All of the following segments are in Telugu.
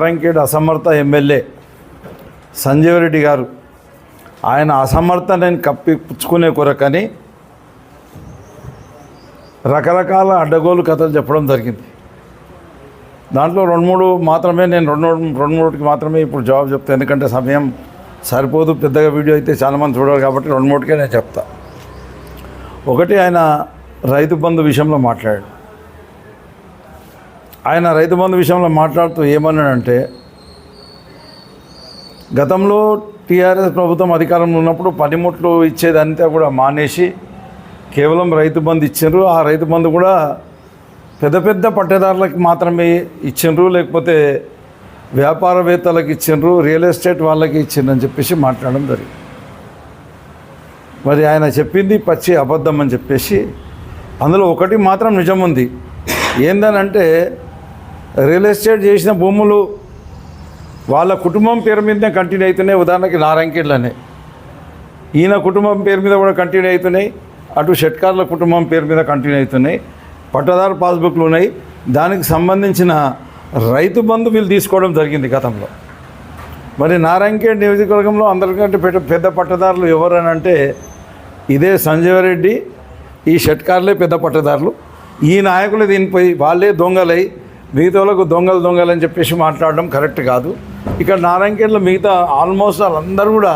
నారాయణఖేడ్ అసమర్థ ఎమ్మెల్యే సంజీవ్ రెడ్డి గారు ఆయన అసమర్థతని కప్పిపుచ్చుకునే కొరకని రకరకాల అడ్డగోలు కథలు చెప్పడం జరిగింది. దాంట్లో రెండు మూడు మాత్రమే నేను రెండు మూడు రెండు మూడుకి మాత్రమే ఇప్పుడు జవాబు చెప్తాను ఎందుకంటే సమయం సరిపోదు. పెద్దగా వీడియో అయితే చాలామంది చూడాలి కాబట్టి రెండు మూడుకే నేను చెప్తా. ఒకటి ఆయన రైతు బంధు విషయంలో మాట్లాడాడు. ఆయన రైతు బంధు విషయంలో మాట్లాడుతూ ఏమన్నాడంటే గతంలో టీఆర్ఎస్ ప్రభుత్వం అధికారంలో ఉన్నప్పుడు పనిముట్లు ఇచ్చేదంతా కూడా మానేసి కేవలం రైతు బంధు ఇచ్చిండ్రు. ఆ రైతు బంధు కూడా పెద్ద పెద్ద పట్టేదారులకు మాత్రమే ఇచ్చిండ్రు లేకపోతే వ్యాపారవేత్తలకు ఇచ్చిండ్రు రియల్ ఎస్టేట్ వాళ్ళకి ఇచ్చిండ్రు అని చెప్పేసి మాట్లాడడం జరిగింది. మరి ఆయన చెప్పింది పచ్చి అబద్ధం అని చెప్పేసి అందులో ఒకటి మాత్రం నిజం ఉంది ఏందనంటే రియల్ ఎస్టేట్ చేసిన భూములు వాళ్ళ కుటుంబం పేరు మీదనే కంటిన్యూ అవుతున్నాయి. ఉదాహరణకి నారాయణకేళ్ళనే ఈయన కుటుంబం పేరు మీద కూడా కంటిన్యూ అవుతున్నాయి. అటు షెట్కార్ల కుటుంబం పేరు మీద కంటిన్యూ అవుతున్నాయి. పట్టదారు పాస్బుక్లు ఉన్నాయి. దానికి సంబంధించిన రైతు బంధు వీళ్ళు తీసుకోవడం జరిగింది గతంలో. మరి నారాయణఖేడ్ నియోజకవర్గంలో అందరికంటే పెద్ద పెద్ద పట్టదారులు ఎవరని అంటే ఇదే సంజీవ రెడ్డి ఈ షట్కార్లే పెద్ద పట్టదారులు. ఈ నాయకులు దీనిపై వాళ్ళే దొంగలై మిగతా వాళ్ళకు దొంగలు దొంగలు అని చెప్పేసి మాట్లాడడం కరెక్ట్ కాదు. ఇక్కడ నారాయణఖేడ్లో మిగతా ఆల్మోస్ట్ వాళ్ళందరూ కూడా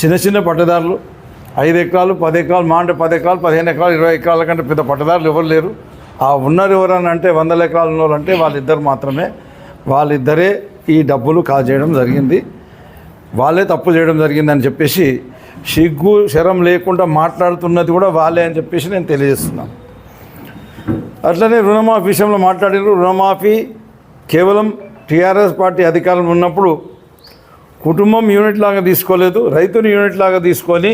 చిన్న చిన్న పట్టదారులు. ఐదు ఎకరాలు పది ఎకరాలు మా అంటే పది ఎకరాలు పదిహేను ఎకరాలు ఇరవై ఎకరాల కంటే పెద్ద పట్టదారులు ఎవరు లేరు. ఆ ఉన్నారు ఎవరని అంటే వందల ఎకరాలు ఉన్న అంటే వాళ్ళిద్దరు మాత్రమే. వాళ్ళిద్దరే ఈ డబ్బులు కాజేయడం జరిగింది. వాళ్ళే తప్పు చేయడం జరిగిందని చెప్పేసి సిగ్గు శరం లేకుండా మాట్లాడుతున్నది కూడా వాళ్ళే అని చెప్పేసి నేను తెలియజేస్తున్నాను. అట్లనే రుణమాఫీ విషయంలో మాట్లాడినారు రుణమాఫీ కేవలం టీఆర్ఎస్ పార్టీ అధికారం ఉన్నప్పుడు కుటుంబం యూనిట్ లాగా తీసుకోలేదు రైతుని యూనిట్ లాగా తీసుకొని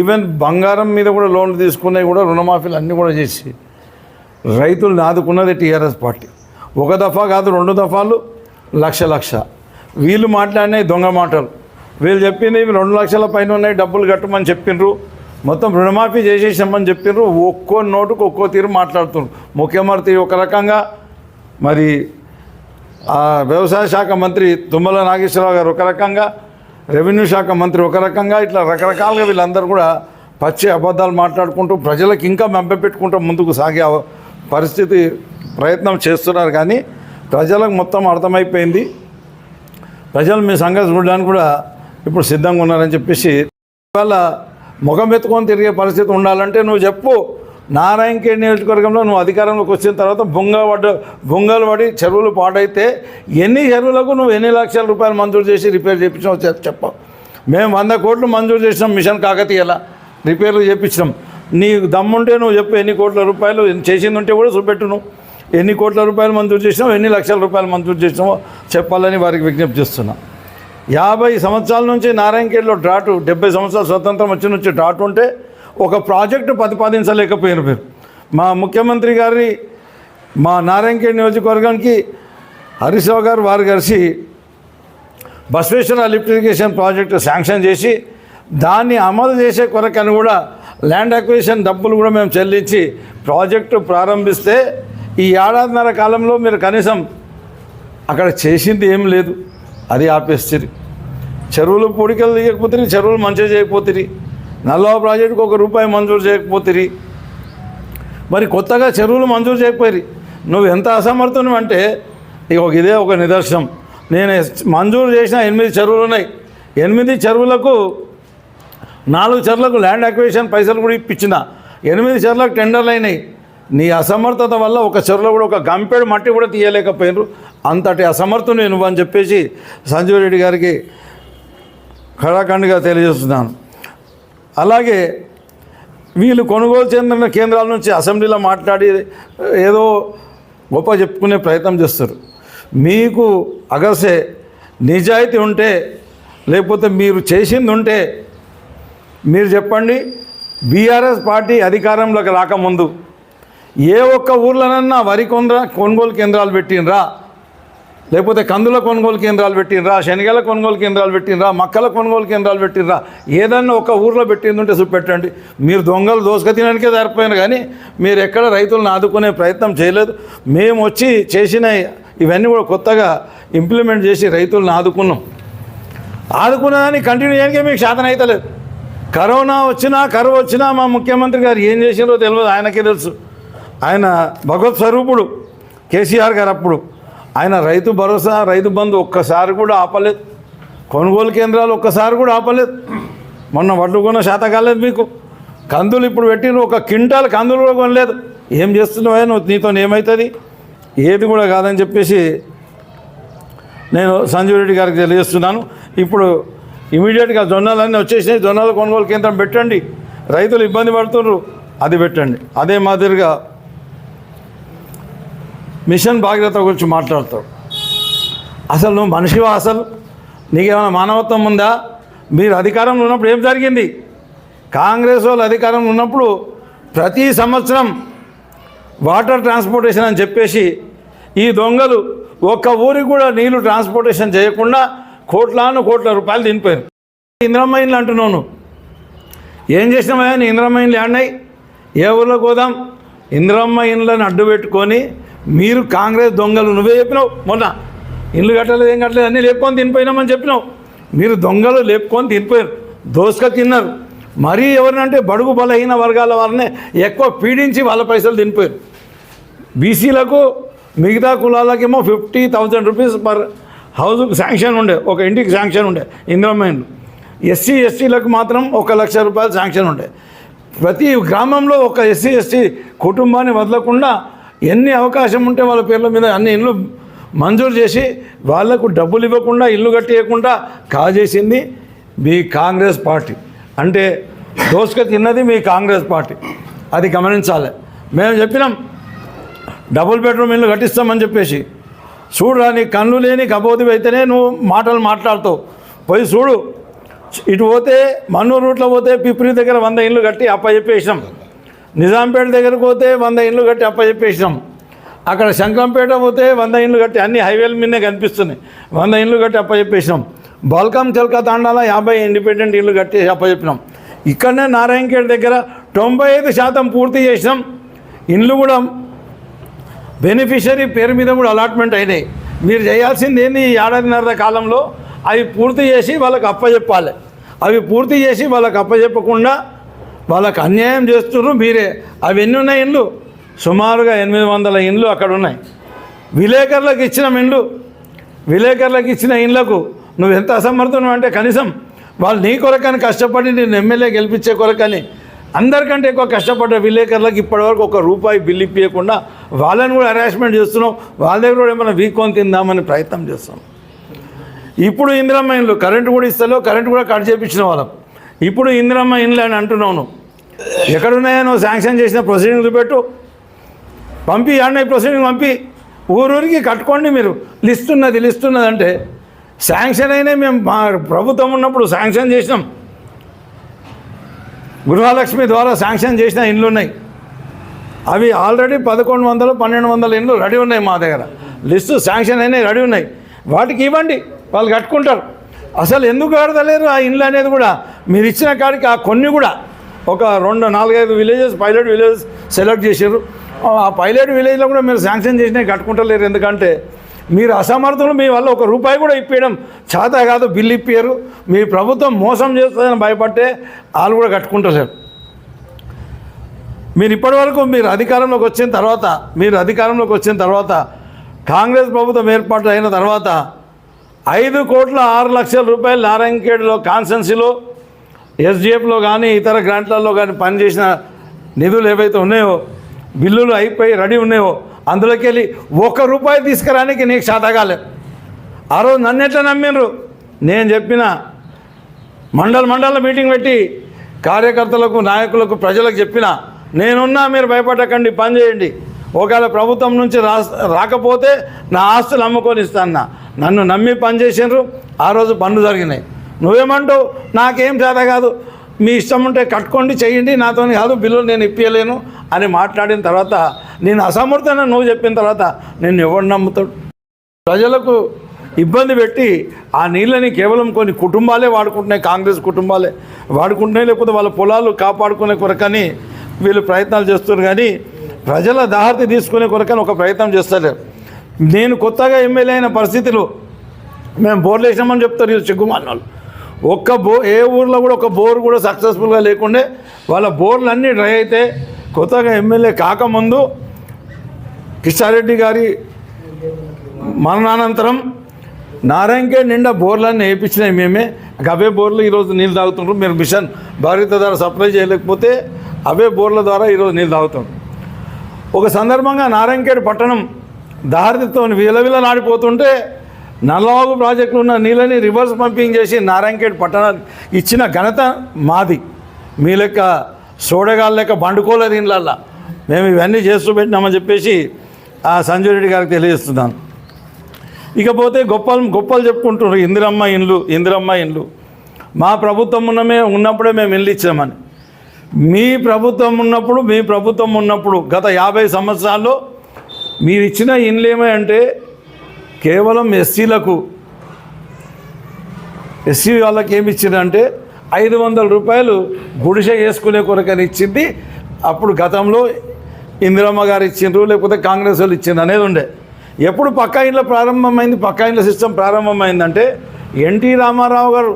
ఈవెన్ బంగారం మీద కూడా లోన్లు తీసుకునే కూడా రుణమాఫీలు అన్నీ కూడా చేసి రైతులు ఆదుకున్నది టీఆర్ఎస్ పార్టీ. ఒక దఫా కాదు రెండు దఫాలు లక్ష లక్ష. వీళ్ళు మాట్లాడినాయి దొంగ మాటలు. వీళ్ళు చెప్పింది రెండు లక్షల పైన ఉన్నాయి డబ్బులు కట్టమని చెప్పిండ్రు. మొత్తం రుణమాఫీ చేసేసామని చెప్పినారు ఒక్కో నోటుకు ఒక్కో తీరు మాట్లాడుతున్నారు ముఖ్యమంత్రి ఒక రకంగా మరి వ్యవసాయ శాఖ మంత్రి తుమ్మల నాగేశ్వరరావు గారు ఒక రకంగా రెవెన్యూ శాఖ మంత్రి ఒక రకంగా ఇట్లా రకరకాలుగా వీళ్ళందరూ కూడా పచ్చి అబద్ధాలు మాట్లాడుకుంటూ ప్రజలకు ఇంకా మెంపపెట్టుకుంటూ ముందుకు సాగే పరిస్థితి ప్రయత్నం చేస్తున్నారు. కానీ ప్రజలకు మొత్తం అర్థమైపోయింది. ప్రజలు మీ సంగతి చూడడానికి కూడా ఇప్పుడు సిద్ధంగా ఉన్నారని చెప్పేసి ఇవాళ ముఖం ఎత్తుకొని తిరిగే పరిస్థితి ఉండాలంటే నువ్వు చెప్పు. నారాయణఖేడ్ నియోజకవర్గంలో నువ్వు అధికారంలోకి వచ్చిన తర్వాత బొంగ పడ్డ బొంగలు పడి చెరువులు పాడైతే ఎన్ని చెరువులకు నువ్వు ఎన్ని లక్షల రూపాయలు మంజూరు చేసి రిపేర్ చేయించినావు చెప్- చెప్పు. మేము వంద కోట్లు మంజూరు చేసినాం మిషన్ కాకతీయల రిపేర్లు చేయించినాం నీ దమ్ముంటే నువ్వు చెప్పు ఎన్ని కోట్ల రూపాయలు చేసిందంటే కూడా చూపెట్టు నువ్వు ఎన్ని కోట్ల రూపాయలు మంజూరు చేసినావు ఎన్ని లక్షల రూపాయలు మంజూరు చేసినావో చెప్పాలని వారికి విజ్ఞప్తి చేస్తున్నాను యాభై సంవత్సరాల నుంచి నారాయణఖేడ్లో డ్రాటు డెబ్బై సంవత్సరాల స్వతంత్రం వచ్చి నుంచి డ్రాట్ ఉంటే ఒక ప్రాజెక్టు ప్రతిపాదించలేకపోయిన మీరు. మా ముఖ్యమంత్రి గారి మా నారాయణఖేడ్ నియోజకవర్గానికి హరీశ్రావు గారు వారు కలిసి Basaveshwara lift irrigation project sanction చేసి దాన్ని అమలు చేసే కొరకని కూడా ల్యాండ్ అక్విజిషన్ డబ్బులు కూడా మేము చెల్లించి ప్రాజెక్టు ప్రారంభిస్తే ఈ ఏడాదిన్నర కాలంలో మీరు కనీసం అక్కడ చేసింది ఏం లేదు. అది ఆపేస్తుంది చెరువులు పొడికలు తీయకపోతే చెరువులు మంచిగా చేయకపోతుంది నల్లవ ప్రాజెక్టుకు ఒక రూపాయి మంజూరు చేయకపోతుంది మరి కొత్తగా చెరువులు మంజూరు చేయకపోయి నువ్వు ఎంత అసమర్థం అంటే ఇక ఇదే ఒక నిదర్శనం. నేను మంజూరు చేసిన ఎనిమిది చెరువులు ఉన్నాయి. ఎనిమిది చెరువులకు నాలుగు చెరువులకు ల్యాండ్ అక్విజిషన్ పైసలు కూడా ఇప్పించిన. ఎనిమిది చెరువులకు టెండర్లు అయినాయి. నీ అసమర్థత వల్ల ఒక చెరువులో కూడా ఒక గంపెడు మట్టి కూడా తీయలేకపోయినారు. అంతటి అసమర్థుని నువ్వు అని చెప్పేసి సంజీవ్ రెడ్డి గారికి కళాఖండ్గా తెలియజేస్తున్నాను. అలాగే వీళ్ళు కొనుగోలు చెందిన కేంద్రాల నుంచి అసెంబ్లీలో మాట్లాడి ఏదో గొప్ప చెప్పుకునే ప్రయత్నం చేస్తారు. మీకు అగసే నిజాయితీ ఉంటే లేకపోతే మీరు చేసింది ఉంటే మీరు చెప్పండి. బీఆర్ఎస్ పార్టీ అధికారంలోకి రాకముందు ఏ ఒక్క ఊర్లోనన్నా వరి కొంద కొనుగోలు కేంద్రాలు పెట్టినరా లేకపోతే కందుల కొనుగోలు కేంద్రాలు పెట్టినరా శనగల కొనుగోలు కేంద్రాలు పెట్టినరా మక్కల కొనుగోలు కేంద్రాలు పెట్టినరా ఏదన్నా ఒక ఊర్లో పెట్టిందంటే చూపెట్టండి మీరు దొంగలు దోసుక తినడానికే సరిపోయారు కానీ మీరు ఎక్కడ రైతులను ఆదుకునే ప్రయత్నం చేయలేదు. మేము వచ్చి చేసిన ఇవన్నీ కూడా కొత్తగా ఇంప్లిమెంట్ చేసి రైతులను ఆదుకున్నాం. ఆదుకున్నదాన్ని కంటిన్యూ చేయడానికే మీకు శాతం అవుతలేదు కరోనా వచ్చినా కరువు వచ్చినా మా ముఖ్యమంత్రి గారు ఏం చేసినారో తెలియదు ఆయనకే తెలుసు. ఆయన భగవత్ స్వరూపుడు కేసీఆర్ గారు అప్పుడు ఆయన రైతు భరోసా రైతు బంధు ఒక్కసారి కూడా ఆపలేదు. కొనుగోలు కేంద్రాలు ఒక్కసారి కూడా ఆపలేదు. మొన్న వడ్లు శాత శాతం కాలేదు మీకు. కందులు ఇప్పుడు పెట్టిన ఒక క్వింటాల్ కందులు కూడా కొనలేదు. ఏం చేస్తున్నావే నువ్వు? నీతో ఏమవుతుంది ఏది కూడా కాదని చెప్పేసి నేను సంజీవ్ రెడ్డి గారికి తెలియజేస్తున్నాను. ఇప్పుడు ఇమీడియట్గా జొన్నలన్నీ వచ్చేసినాయి. జొన్నల కొనుగోలు కేంద్రం పెట్టండి. రైతులు ఇబ్బంది పడుతున్నారు అది పెట్టండి. అదే మాదిరిగా మిషన్ భాగీరథ గురించి మాట్లాడతావు. అసలు నువ్వు మనిషివా అసలు? నీకేమైనా మానవత్వం ఉందా? మీరు అధికారంలో ఉన్నప్పుడు ఏం జరిగింది? కాంగ్రెస్ వాళ్ళు అధికారంలో ఉన్నప్పుడు ప్రతి సంవత్సరం వాటర్ ట్రాన్స్పోర్టేషన్ అని చెప్పేసి ఈ దొంగలు ఒక్క ఊరికి కూడా నీళ్ళు ట్రాన్స్పోర్టేషన్ చేయకుండా కోట్లాను కోట్ల రూపాయలు తినిపోయారు. ఇంద్రమ్మ ఇండ్లు అంటున్నావు ఏం చేసినామయ్యా నీ ఇంద్రమ్మ ఇండ్లు ఆడినాయి ఏ ఊర్లోకి పోదాం? ఇంద్రమ్మ ఇండ్లను అడ్డు పెట్టుకొని మీరు కాంగ్రెస్ దొంగలు నువ్వే చెప్పినావు మొన్న. ఇల్లు కట్టలేదు ఏం కట్టలేదు అన్నీ లేపుకొని తినిపోయినామని చెప్పినావు. మీరు దొంగలు లేపుకొని తినిపోయారు. దోసుక తిన్నారు. మరీ ఎవరినంటే బడుగు బలహీన వర్గాల వారిని ఎక్కువ పీడించి వాళ్ళ పైసలు తినిపోయారు. బీసీలకు మిగతా కులాలకేమో ఫిఫ్టీ థౌజండ్ రూపీస్ పర్ హౌస్కి శాంక్షన్ ఉండే ఒక ఇంటికి శాంక్షన్ ఉండే ఇంద్రమైన్లు. ఎస్సీ ఎస్టీలకు మాత్రం ఒక లక్ష రూపాయలు శాంక్షన్ ఉండే. ప్రతి గ్రామంలో ఒక ఎస్సీ ఎస్టీ కుటుంబాన్ని వదలకుండా ఎన్ని అవకాశం ఉంటే వాళ్ళ పేర్ల మీద అన్ని ఇల్లు మంజూరు చేసి వాళ్ళకు డబ్బులు ఇవ్వకుండా ఇల్లు కట్టేయకుండా కాజేసింది మీ కాంగ్రెస్ పార్టీ. అంటే దోసుక తిన్నది మీ కాంగ్రెస్ పార్టీ. అది గమనించాలి. మేము చెప్పినాం డబుల్ బెడ్రూమ్ ఇల్లు కట్టిస్తామని చెప్పేసి. చూడురా నీ కళ్ళు లేని కబోదివి అయితేనే నువ్వు మాటలు మాట్లాడుతావు. పోయి చూడు. ఇటు పోతే మన్నూరు రూట్లో పోతే పిప్రి దగ్గర వంద ఇల్లు కట్టి అప్పచెప్పేసినాం నిజాంపేట దగ్గరకు పోతే వంద ఇల్లు కట్టి అప్పచెప్పేసినాం అక్కడ శంకరంపేట పోతే వంద ఇల్లు కట్టి అన్ని హైవేల మీదనే కనిపిస్తున్నాయి. వంద ఇల్లు కట్టి అప్పచెప్పేసినాం బల్కం చల్కా తాండాలో యాభై ఇండిపెండెంట్ ఇల్లు కట్టి అప్పచెప్పినాం ఇక్కడనే నారాయణఖేడ్ దగ్గర తొంభై ఐదు శాతం పూర్తి చేసినాం. ఇండ్లు కూడా బెనిఫిషరీ పేరు మీద కూడా అలాట్మెంట్ అయినాయి. మీరు చేయాల్సింది ఏంది ఈ ఏడాదిన్నర కాలంలో? అవి పూర్తి చేసి వాళ్ళకి అప్పచెప్పాలి అవి పూర్తి చేసి వాళ్ళకి అప్పచెప్పకుండా వాళ్ళకి అన్యాయం చేస్తున్నారు మీరే. అవి ఎన్ని ఉన్నాయి ఇండ్లు? సుమారుగా ఎనిమిది వందల ఇండ్లు అక్కడ ఉన్నాయి. విలేకరులకు ఇచ్చిన ఇండ్లు విలేకరులకు ఇచ్చిన ఇండ్లకు నువ్వు ఎంత అసమర్థనం అంటే కనీసం వాళ్ళు నీ కొరకని కష్టపడి నేను ఎమ్మెల్యే గెలిపించే కొరకని అందరికంటే ఎక్కువ కష్టపడ్డ విలేకరులకు ఇప్పటివరకు ఒక రూపాయి బిల్లు ఇప్పించకుండా వాళ్ళని కూడా హరాస్మెంట్ చేస్తున్నాం వాళ్ళ దగ్గర కూడా ఏమైనా వీక్కొని తిందామని ప్రయత్నం చేస్తున్నాం ఇప్పుడు ఇందిరమ్మ ఇండ్లు కరెంటు కూడా ఇస్తలో కరెంటు కూడా కట్ చేయించిన వాళ్ళం ఇప్పుడు ఇందిరమ్మ ఇండ్లు అని అంటున్నావు నువ్వు. ఎక్కడున్నాయో నువ్వు శాంక్షన్ చేసిన ప్రొసీడింగ్లు పెట్టు పంపి అన్నయ్య ప్రొసీడింగ్ పంపి. ఊరూరికి కట్టుకోండి మీరు. లిస్ట్ ఉన్నది లిస్ట్ ఉన్నది అంటే శాంక్షన్ అయినా మేము మా ప్రభుత్వం ఉన్నప్పుడు శాంక్షన్ చేసినాం. గృహలక్ష్మి ద్వారా శాంక్షన్ చేసిన ఇండ్లు ఉన్నాయి. అవి ఆల్రెడీ పదకొండు వందలు పన్నెండు వందల ఇండ్లు రెడీ ఉన్నాయి మా దగ్గర. లిస్టు శాంక్షన్ అయినాయి రెడీ ఉన్నాయి. వాటికి ఇవ్వండి వాళ్ళు కట్టుకుంటారు. అసలు ఎందుకు కడతలేరు ఆ ఇండ్లు అనేది కూడా? మీరు ఇచ్చిన కాడికి ఆ కొన్ని కూడా. ఒక రెండు నాలుగైదు విలేజెస్ పైలట్ విలేజెస్ సెలెక్ట్ చేశారు ఆ పైలట్ విలేజ్లో కూడా మీరు శాంక్షన్ చేసినవి కట్టుకుంటలేరు. ఎందుకంటే మీరు అసమర్థులు మీ వల్ల ఒక రూపాయి కూడా ఇప్పించడం చేత కాదు బిల్లు ఇప్పారు మీ ప్రభుత్వం మోసం చేస్తుందని భయపడితే వాళ్ళు కూడా కట్టుకుంటలేరు. మీరు ఇప్పటివరకు మీరు అధికారంలోకి వచ్చిన తర్వాత మీరు అధికారంలోకి వచ్చిన తర్వాత కాంగ్రెస్ ప్రభుత్వం ఏర్పాటు అయిన తర్వాత ఐదు కోట్ల ఆరు లక్షల రూపాయలు నారాయణఖేడ్లో కాన్సెన్సీలో ఎస్డిఎఫ్లో కానీ ఇతర గ్రాంట్లలో కానీ పనిచేసిన నిధులు ఏవైతే ఉన్నాయో బిల్లులు అయిపోయి రెడీ ఉన్నాయో అందులోకి వెళ్ళి ఒక్క రూపాయి తీసుకురానికి నీకు శాతగాలే ఆ రోజు నన్ను ఎట్లా నమ్మిండ్రు? నేను చెప్పిన మండల మండల మీటింగ్ పెట్టి కార్యకర్తలకు నాయకులకు ప్రజలకు చెప్పిన నేనున్నా మీరు భయపడకండి పని చేయండి. ఒకవేళ ప్రభుత్వం నుంచి రా రాకపోతే నా ఆస్తులు అమ్ముకొని ఇస్తాను నన్ను నమ్మి పని ఆ రోజు పనులు జరిగినాయి. నువ్వేమంటావు? నాకేం చేత కాదు. మీ ఇష్టం ఉంటే కట్టుకోండి చేయండి నాతో కాదు బిల్లులు నేను ఇప్పించలేను అని మాట్లాడిన తర్వాత నేను అసమర్థన నువ్వు చెప్పిన తర్వాత నేను ఎవడు నమ్ముతాడు? ప్రజలకు ఇబ్బంది పెట్టి ఆ నీళ్ళని కేవలం కొన్ని కుటుంబాలే వాడుకుంటున్నాయి కాంగ్రెస్ కుటుంబాలే వాడుకుంటున్నాయి లేకపోతే వాళ్ళ పొలాలు కాపాడుకునే కొరకని వీళ్ళు ప్రయత్నాలు చేస్తున్నారు. కానీ ప్రజల దాహతి తీసుకునే కొరకని ఒక ప్రయత్నం చేస్తలేరు. నేను కొత్తగా ఎమ్మెల్యే అయిన పరిస్థితిలో మేము బోర్లు వేసినామని చెప్తారు ఇది చిగ్గుమాలిన వాళ్ళు ఒక్క బో ఏ ఊర్లో కూడా ఒక బోర్ కూడా సక్సెస్ఫుల్గా లేకుండే వాళ్ళ బోర్లు అన్నీ డ్రై అయితే కొత్తగా ఎమ్మెల్యే కాకముందు కిషారెడ్డి గారి మరణానంతరం నారాయణకే నిండా బోర్లన్నీ వేయించినాయి మేమే. అవే బోర్లు ఈరోజు నీళ్ళు తాగుతుంటారు మీరు మిషన్ భారత ద్వారా సప్లై చేయలేకపోతే అవే బోర్ల ద్వారా ఈరోజు నీళ్ళు తాగుతుంటారు ఒక సందర్భంగా నారాయణఖేడ్ పట్టణం దారితో విలవిలలాడిపోతుంటే నల్లవాగు ప్రాజెక్టులో ఉన్న నీళ్ళని రివర్స్ పంపింగ్ చేసి నారాయణఖేడ్ పట్టణానికి ఇచ్చిన ఘనత మాది. మీ లెక్క సోడగాళ్ళ లెక్క బండుకోలే దీనిలల్లా మేము ఇవన్నీ చేస్తూ పెట్టినామని చెప్పేసి ఆ సంజయ్ రెడ్డి గారికి తెలియజేస్తున్నాను. ఇకపోతే గొప్పలు గొప్పలు చెప్పుకుంటున్నారు ఇందిరమ్మ ఇండ్లు ఇందిరమ్మ ఇండ్లు. మా ప్రభుత్వం ఉన్నమే ఉన్నప్పుడే మేము ఇల్లు ఇచ్చామని మీ ప్రభుత్వం ఉన్నప్పుడు మీ ప్రభుత్వం ఉన్నప్పుడు గత యాభై సంవత్సరాల్లో మీరు ఇచ్చిన ఇండ్లు ఏమంటే కేవలం ఎస్సీలకు ఎస్సీ వాళ్ళకి ఏమి ఇచ్చిందంటే ఐదు వందల రూపాయలు గుడిసె వేసుకునే కొరకని ఇచ్చింది. అప్పుడు గతంలో ఇందిరమ్మ గారు ఇచ్చిండ్రు లేకపోతే కాంగ్రెస్ వాళ్ళు ఇచ్చిండ్రు అనేది ఉండే. ఎప్పుడు పక్కా ఇండ్ల ప్రారంభమైంది పక్కా ఇండ్ల సిస్టమ్ ప్రారంభమైందంటే ఎన్టీ రామారావు గారు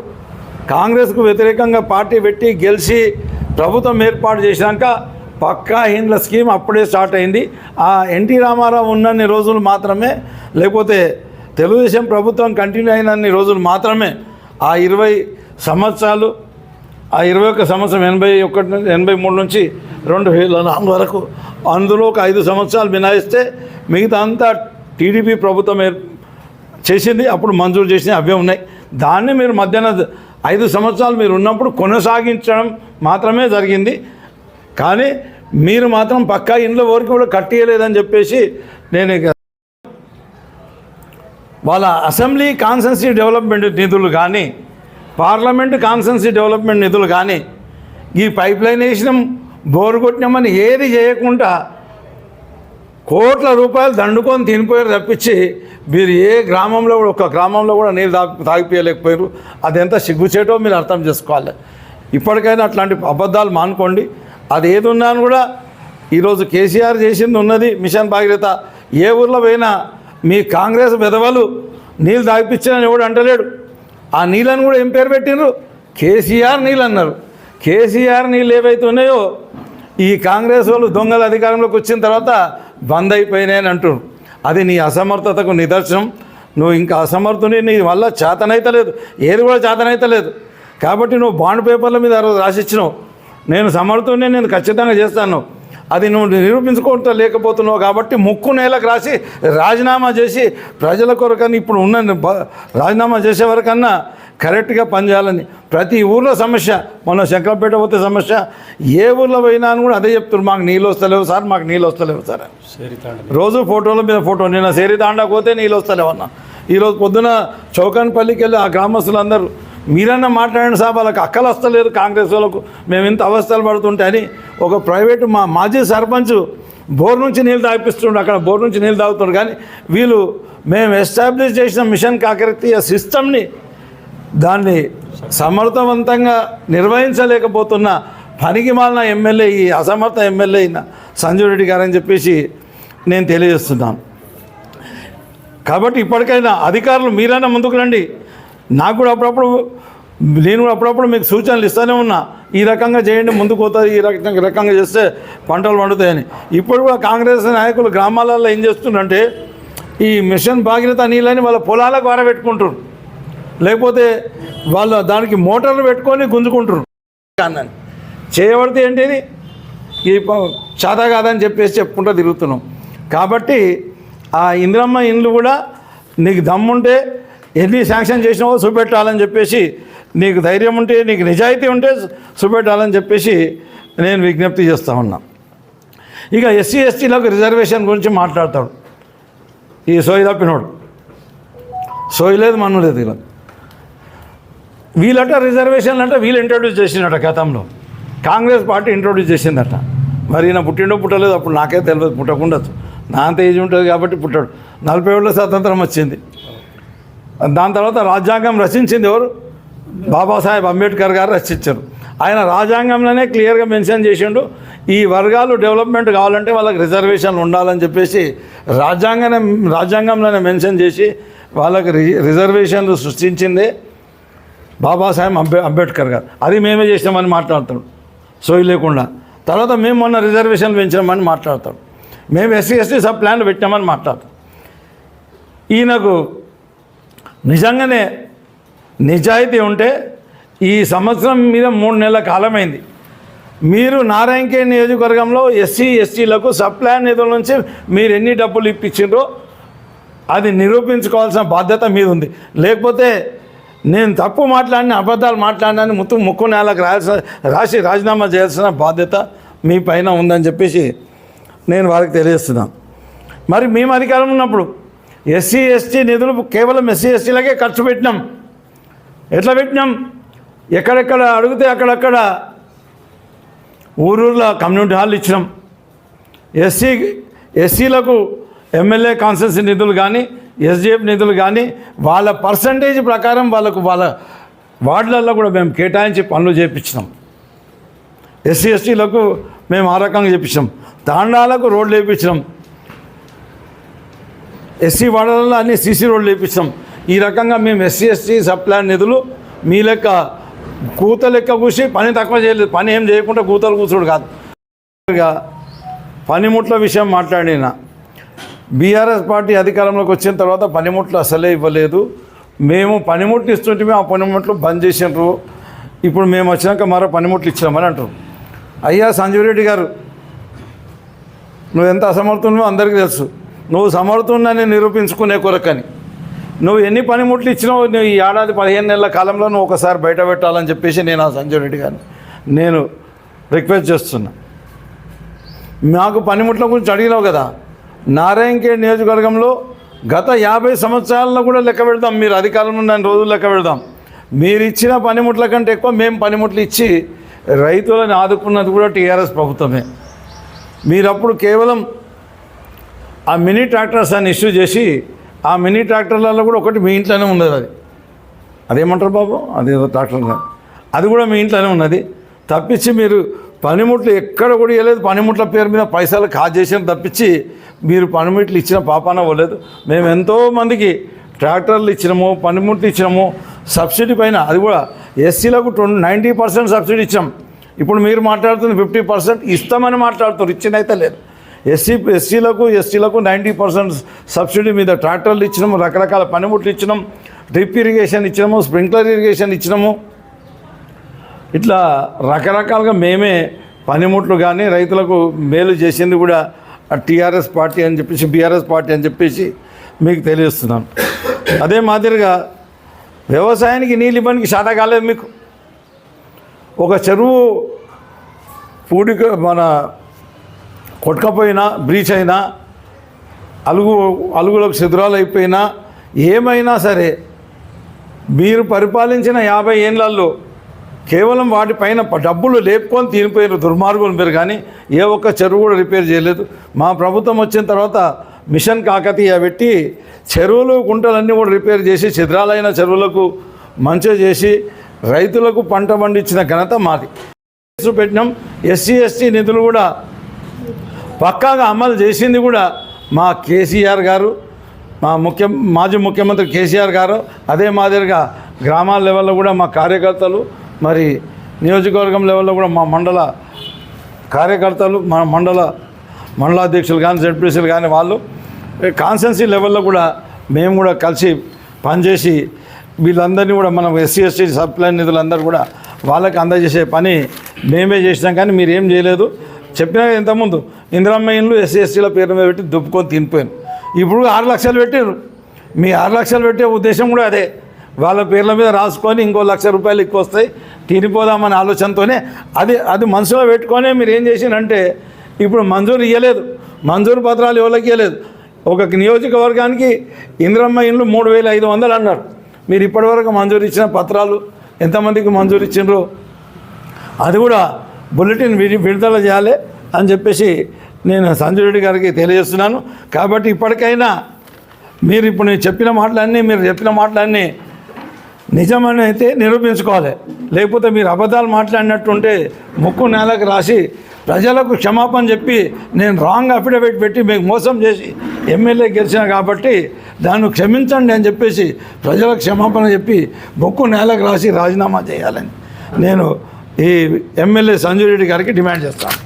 కాంగ్రెస్కు వ్యతిరేకంగా పార్టీ పెట్టి గెలిచి ప్రభుత్వం ఏర్పాటు చేసినాక పక్కా ఇండ్ల స్కీమ్ అప్పుడే స్టార్ట్ అయింది. ఆ ఎన్టీ రామారావు ఉన్నన్ని రోజులు మాత్రమే లేకపోతే తెలుగుదేశం ప్రభుత్వం కంటిన్యూ అయినన్ని రోజులు మాత్రమే ఆ ఇరవై సంవత్సరాలు ఆ ఇరవై ఒక్క సంవత్సరం ఎనభై ఒకటి నుంచి ఎనభై మూడు నుంచి రెండు వేల నాలుగు వరకు అందులో ఒక ఐదు సంవత్సరాలు మినాయిస్తే మిగతా అంతా టీడీపీ ప్రభుత్వం చేసింది అప్పుడు మంజూరు చేసినవి అవే ఉన్నాయి. దాన్ని మీరు మధ్యాహ్న ఐదు సంవత్సరాలు మీరు ఉన్నప్పుడు కొనసాగించడం మాత్రమే జరిగింది. కానీ మీరు మాత్రం పక్కా ఇంట్లో వరకు కూడా కట్టియలేదని చెప్పేసి నేను వాళ్ళ అసెంబ్లీ కాన్సెన్సీ డెవలప్మెంట్ నిధులు కానీ పార్లమెంట్ కాన్సెన్సీ డెవలప్మెంట్ నిధులు కానీ ఈ పైప్ లైన్ వేసినాం బోరు కొట్టినామని ఏది చేయకుండా కోట్ల రూపాయలు దండుకొని తినిపోయారు తప్పించి మీరు ఏ గ్రామంలో కూడా ఒక గ్రామంలో కూడా నీరు తాగి తాగిపోయలేకపోయారు అది ఎంత సిగ్గుచేటో మీరు అర్థం చేసుకోవాలి. ఇప్పటికైనా అట్లాంటి అబద్ధాలు మానుకోండి. అది ఏది ఉన్నాను కూడా ఈరోజు కేసీఆర్ చేసింది ఉన్నది మిషన్ భాగీరథ. ఏ ఊర్లో పోయినా మీ కాంగ్రెస్ విధవలు నీళ్ళు తాగిపించారని ఎవడు అంటలేడు. ఆ నీళ్ళని కూడా ఏం పేరు పెట్టినరు కేసీఆర్ నీళ్ళు అన్నారు. కేసీఆర్ నీళ్ళు ఏవైతే ఉన్నాయో ఈ కాంగ్రెస్ వాళ్ళు దొంగల అధికారంలోకి వచ్చిన తర్వాత బంద్ అయిపోయినాయని అంటున్నారు అది నీ అసమర్థతకు నిదర్శనం. నువ్వు ఇంకా అసమర్థుని నీ వల్ల చేతనైతలేదు. ఏది కూడా చేతనైతలేదు. కాబట్టి నువ్వు బాండ్ పేపర్ల మీద రాసిచ్చినావు. నేను సమర్థుని నేను ఖచ్చితంగా చేస్తాను. అది నువ్వు నిరూపించుకుంటూ లేకపోతున్నావు కాబట్టి ముక్కు నేలకు రాసి రాజీనామా చేసి ప్రజల కొరకని ఇప్పుడు ఉన్న రాజీనామా చేసే వరకన్నా కరెక్ట్గా పనిచేయాలని. ప్రతి ఊర్లో సమస్య మొన్న శంకరపేట పోతే సమస్య ఏ ఊర్లో పోయినా అని కూడా అదే చెప్తున్నారు. మాకు నీళ్ళు వస్తలేవు సార్ మాకు నీళ్ళు వస్తలేవు సార్. రోజు ఫోటోల మీద ఫోటో నిన్న సేరి తాండా పోతే నీళ్ళు వస్తలేవన్నా ఈరోజు పొద్దున చౌకాన్పల్లికి వెళ్ళి ఆ గ్రామస్తులందరూ మీరన్నా మాట్లాడండి సార్ వాళ్ళకి అక్కలు వస్తలేదు కాంగ్రెస్ వాళ్ళకు. మేము ఇంత అవస్థలు పడుతుంటే అని ఒక ప్రైవేటు మా మాజీ సర్పంచ్ బోర్ నుంచి నీళ్ళు తాగిపిస్తుండ్రు అక్కడ బోర్ నుంచి నీళ్ళు తాగుతుండ్రు కానీ వీళ్ళు మేము ఎస్టాబ్లిష్ చేసిన మిషన్ కాకరతీయ సిస్టమ్ని దాన్ని సమర్థవంతంగా నిర్వహించలేకపోతున్న పనికి మాలిన ఎమ్మెల్యే ఈ అసమర్థ ఎమ్మెల్యే అయిన సంజయ్ రెడ్డి గారని చెప్పేసి నేను తెలియజేస్తున్నాను. కాబట్టి ఇప్పటికైనా అధికారులు మీరైనా ముందుకు రండి. నాకు కూడా అప్పుడప్పుడు నేను కూడా అప్పుడప్పుడు మీకు సూచనలు ఇస్తూనే ఉన్నా. ఈ రకంగా చేయండి ముందుకు పోతుంది ఈ రకంగా రకంగా చేస్తే పంటలు పండుతాయని. ఇప్పుడు కూడా కాంగ్రెస్ నాయకులు గ్రామాలలో ఏం చేస్తున్నారంటే ఈ మిషన్ భాగీరథ నీళ్ళని వాళ్ళ పొలాలకు వారబెట్టుకుంటారు లేకపోతే వాళ్ళ దానికి మోటార్లు పెట్టుకొని గుంజుకుంటారు అన్నని. చేయబడితే ఏంటిది? ఈ చాదా కాదని చెప్పేసి చెప్పుకుంటూ తిరుగుతున్నాం. కాబట్టి ఆ ఇందిరమ్మ ఇండ్లు కూడా నీకు దమ్ముంటే ఎన్ని శాంక్షన్ చేసినావో చూపెట్టాలని చెప్పేసి నీకు ధైర్యం ఉంటే నీకు నిజాయితీ ఉంటే చూపెట్టాలని చెప్పేసి నేను విజ్ఞప్తి చేస్తా ఉన్నా. ఇక ఎస్సీ ఎస్టీలకు రిజర్వేషన్ గురించి మాట్లాడతాడు. ఈ సోయి తప్పినోడు సోయి లేదు మన్ను లేదు ఇలా. వీళ్ళట రిజర్వేషన్లు అంటే వీళ్ళు ఇంట్రొడ్యూస్ చేసిందట గతంలో. కాంగ్రెస్ పార్టీ ఇంట్రొడ్యూస్ చేసిందట. మరి ఈయన పుట్టిండో పుట్టలేదు అప్పుడు నాకే తెలియదు పుట్టకుండదు నా అంత ఏజ్ ఉంటుంది కాబట్టి పుట్టాడు. నలభై ఏళ్ళ స్వాతంత్రం వచ్చింది. దాని తర్వాత రాజ్యాంగం రచించింది ఎవరు? బాబాసాహెబ్ అంబేద్కర్ గారు రచించారు. ఆయన రాజ్యాంగంలోనే క్లియర్గా మెన్షన్ చేసిండు ఈ వర్గాలు డెవలప్మెంట్ కావాలంటే వాళ్ళకి రిజర్వేషన్లు ఉండాలని చెప్పేసి రాజ్యాంగం రాజ్యాంగంలోనే మెన్షన్ చేసి వాళ్ళకి రి రిజర్వేషన్లు సృష్టించిందే బాబాసాహెబ్ అంబే అంబేద్కర్ గారు. అది మేమే చేసినామని మాట్లాడతాడు సోయి లేకుండా. తర్వాత మేము మొన్న రిజర్వేషన్లు పెంచినామని మాట్లాడతాడు మేము ఎస్సీ ఎస్టీ సబ్ ప్లాన్లు పెట్టామని మాట్లాడతాం. ఈయనకు నిజంగానే నిజాయితీ ఉంటే ఈ సంవత్సరం మీద మూడు నెలల కాలమైంది. మీరు నారాయణకే నియోజకవర్గంలో ఎస్సీ ఎస్టీలకు సప్లాన్ నిధుల నుంచి మీరు ఎన్ని డబ్బులు ఇప్పించిండ్రో అది నిరూపించుకోవాల్సిన బాధ్యత మీద ఉంది లేకపోతే నేను తప్పు మాట్లాడిన అబద్ధాలు మాట్లాడినని ముత్తు ముక్కు నేలకు రాసి రాసి రాజీనామా చేయాల్సిన బాధ్యత మీ పైన ఉందని చెప్పేసి నేను వారికి తెలియజేస్తున్నాను. మరి మేము అధికారం ఉన్నప్పుడు ఎస్సీ ఎస్టీ నిధులు కేవలం ఎస్సీ ఎస్టీలకే ఖర్చు పెట్టినాం. ఎట్లా పెట్టినాం? ఎక్కడెక్కడ అడిగితే అక్కడక్కడ ఊరూర్లో కమ్యూనిటీ హాల్ ఇచ్చినాం. ఎస్సీ ఎస్సీలకు ఎమ్మెల్యే కాన్సెన్సీ నిధులు కానీ ఎస్డిఎఫ్ నిధులు కానీ వాళ్ళ పర్సంటేజ్ ప్రకారం వాళ్ళకు వాళ్ళ వార్డులలో కూడా మేము కేటాయించి పనులు చేయించినాం ఎస్సీ ఎస్టీలకు మేము ఆ రకంగా చేయించినాం తాండాలకు రోడ్లు వేయించినాం ఎస్సీ వార్డులలో అన్ని సీసీ రోడ్లు వేపిస్తాం. ఈ రకంగా మేము ఎస్సీ ఎస్టీ సప్లాన్ నిధులు మీ లెక్క కూత లెక్క కూసి పని తక్కువ చేయలేదు. పని ఏం చేయకుండా కూతలు కూర్చోడు కాదు. పనిముట్ల విషయం మాట్లాడిన బీఆర్ఎస్ పార్టీ అధికారంలోకి వచ్చిన తర్వాత పనిముట్లు అసలే ఇవ్వలేదు. మేము పనిముట్లు ఇస్తుంటే ఆ పనిముట్లు బంద్ చేసినారు ఇప్పుడు మేము వచ్చినాక మరో పనిముట్లు ఇచ్చామని అంటారు అయ్యా సంజీవ్ రెడ్డి గారు నువ్వు ఎంత అసమర్థున్నావో అందరికీ తెలుసు. నువ్వు సమర్థున్నని నిరూపించుకునే కొరకని. నువ్వు ఎన్ని పనిముట్లు ఇచ్చినావు నువ్వు ఈ ఏడాది పదిహేను నెలల కాలంలో నువ్వు ఒకసారి బయట పెట్టాలని చెప్పేసి నేను ఆ సంజయ్ రెడ్డి గారిని నేను రిక్వెస్ట్ చేస్తున్నా. మాకు పనిముట్ల గురించి అడిగినావు కదా నారాయణఖేడ్ నియోజకవర్గంలో గత యాభై సంవత్సరాల్లో కూడా లెక్క పెడదాం మీరు అధికారంలో నేను రోజులు లెక్క పెడదాం. మీరు ఇచ్చిన పనిముట్ల కంటే ఎక్కువ మేము పనిముట్లు ఇచ్చి రైతులను ఆదుకున్నది కూడా టీఆర్ఎస్ ప్రభుత్వమే. మీరప్పుడు కేవలం ఆ మినీ ట్రాక్టర్స్ అని ఇష్యూ చేసి ఆ మినీ ట్రాక్టర్లలో కూడా ఒకటి మీ ఇంట్లోనే ఉన్నది అది. అదేమంటారు బాబు? అదేదో ట్రాక్టర్ అది కూడా మీ ఇంట్లోనే ఉన్నది. తప్పించి మీరు పనిముట్లు ఎక్కడ కూడా ఇవ్వలేదు పనిముట్ల పేరు మీద పైసలు కాజేసిన తప్పించి మీరు పనిముట్లు ఇచ్చిన పాపాన అవ్వలేదు మేము ఎంతో మందికి ట్రాక్టర్లు ఇచ్చినాము పనిముట్లు ఇచ్చినాము సబ్సిడీ పైన అది కూడా ఎస్సీలకు ట్వంటీ నైంటీ పర్సెంట్ సబ్సిడీ ఇచ్చాం. ఇప్పుడు మీరు మాట్లాడుతుంది ఫిఫ్టీ పర్సెంట్ ఇస్తామని మాట్లాడుతారు ఇచ్చినైతే లేదు. ఎస్సీ ఎస్సీలకు ఎస్టీలకు నైంటీ పర్సెంట్ సబ్సిడీ మీద ట్రాక్టర్లు ఇచ్చినాము రకరకాల పనిముట్లు ఇచ్చినాం డ్రిప్ ఇరిగేషన్ ఇచ్చినాము స్ప్రింక్లర్ ఇరిగేషన్ ఇచ్చినాము. ఇట్లా రకరకాలుగా మేమే పనిముట్లు కానీ రైతులకు మేలు చేసింది కూడా టీఆర్ఎస్ పార్టీ అని చెప్పేసి బీఆర్ఎస్ పార్టీ అని చెప్పేసి మీకు తెలియజేస్తున్నాను. అదే మాదిరిగా వ్యవసాయానికి నీళ్ళు ఇవ్వడానికి షాట కాలేదు మీకు. ఒక చెరువు పూడిక మన కొట్టకపోయినా బ్రీచ్ అయినా అలుగు అలుగులకు శిథిరాలు అయిపోయినా ఏమైనా సరే మీరు పరిపాలించిన యాభై ఏళ్ళల్లో కేవలం వాటిపైన డబ్బులు లేపుకొని తినిపోయిన దుర్మార్గులు మీరు కానీ ఏ ఒక్క చెరువు కూడా రిపేర్ చేయలేదు. మా ప్రభుత్వం వచ్చిన తర్వాత మిషన్ కాకతీయ పెట్టి చెరువులు గుంటలన్నీ కూడా రిపేర్ చేసి చిద్రాలైన చెరువులకు మంచిగా చేసి రైతులకు పంట పండించిన ఘనత మాది. పెట్టినాం. ఎస్సీ ఎస్టీ నిధులు కూడా పక్కాగా అమలు చేసింది కూడా మా కేసీఆర్ గారు మా ముఖ్య మాజీ ముఖ్యమంత్రి కేసీఆర్ గారు అదే మాదిరిగా గ్రామాల లెవెల్లో కూడా మా కార్యకర్తలు మరి నియోజకవర్గం లెవెల్లో కూడా మా మండల కార్యకర్తలు మా మండల మండలాధ్యక్షులు కానీ జడ్పీసీలు కానీ వాళ్ళు కాన్సెన్సీ లెవెల్లో కూడా మేము కూడా కలిసి పనిచేసి వీళ్ళందరినీ కూడా మనం ఎస్సీ ఎస్టీ సప్లై నిధులందరూ కూడా వాళ్ళకి అందజేసే పని మేమే చేసినాం. కానీ మీరేం చేయలేదు. చెప్పినా కదా ఇంతకుముందు ఇందిరమ్మ ఇండ్లు ఎస్సీ ఎస్టీల పేరు మీద పెట్టి దుప్పుకొని తినిపోయాను ఇప్పుడు ఆరు లక్షలు పెట్టారు మీ ఆరు లక్షలు పెట్టే ఉద్దేశం కూడా అదే. వాళ్ళ పేర్ల మీద రాసుకొని ఇంకో లక్ష రూపాయలు ఎక్కువ వస్తాయి. తినిపోదామనే ఆలోచనతోనే అది అది మనసులో పెట్టుకొనే మీరు ఏం చేసినంటే ఇప్పుడు మంజూరు ఇవ్వలేదు మంజూరు పత్రాలు ఎవరికి ఇవ్వలేదు ఒక నియోజకవర్గానికి ఇంద్రమ్మ ఇండ్లు మూడు వేల ఐదు వందలు అన్నారు. మీరు ఇప్పటివరకు మంజూరు ఇచ్చిన పత్రాలు ఎంతమందికి మంజూరు ఇచ్చిండ్రు? అది కూడా బులెటిన్ విడి విడుదల చేయాలి అని చెప్పేసి నేను సంజయ్ రెడ్డి గారికి తెలియజేస్తున్నాను. కాబట్టి ఇప్పటికైనా మీరు ఇప్పుడు నేను చెప్పిన మాటలన్నీ మీరు చెప్పిన మాటలన్నీ నిజమని అయితే నిరూపించుకోవాలి. లేకపోతే మీరు అబద్ధాలు మాట్లాడినట్టుంటే ముక్కు నేలకు రాసి ప్రజలకు క్షమాపణ చెప్పి నేను రాంగ్ అఫిడవిట్ పెట్టి మీకు మోసం చేసి ఎమ్మెల్యే గెలిచిన కాబట్టి దాన్ని క్షమించండి అని చెప్పేసి ప్రజలకు క్షమాపణ చెప్పి ముక్కు నేలకు రాసి రాజీనామా చేయాలని నేను ఈ ఎమ్మెల్యే సంజయ్ రెడ్డి గారికి డిమాండ్ చేస్తాను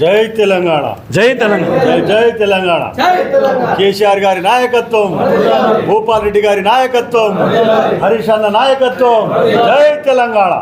జై తెలంగాణ. జై తెలంగాణ. జై జై తెలంగాణ. కేసీఆర్ గారి నాయకత్వం. భూపాల్ రెడ్డి గారి నాయకత్వం. హరీష్ అన్న నాయకత్వం. జై తెలంగాణ.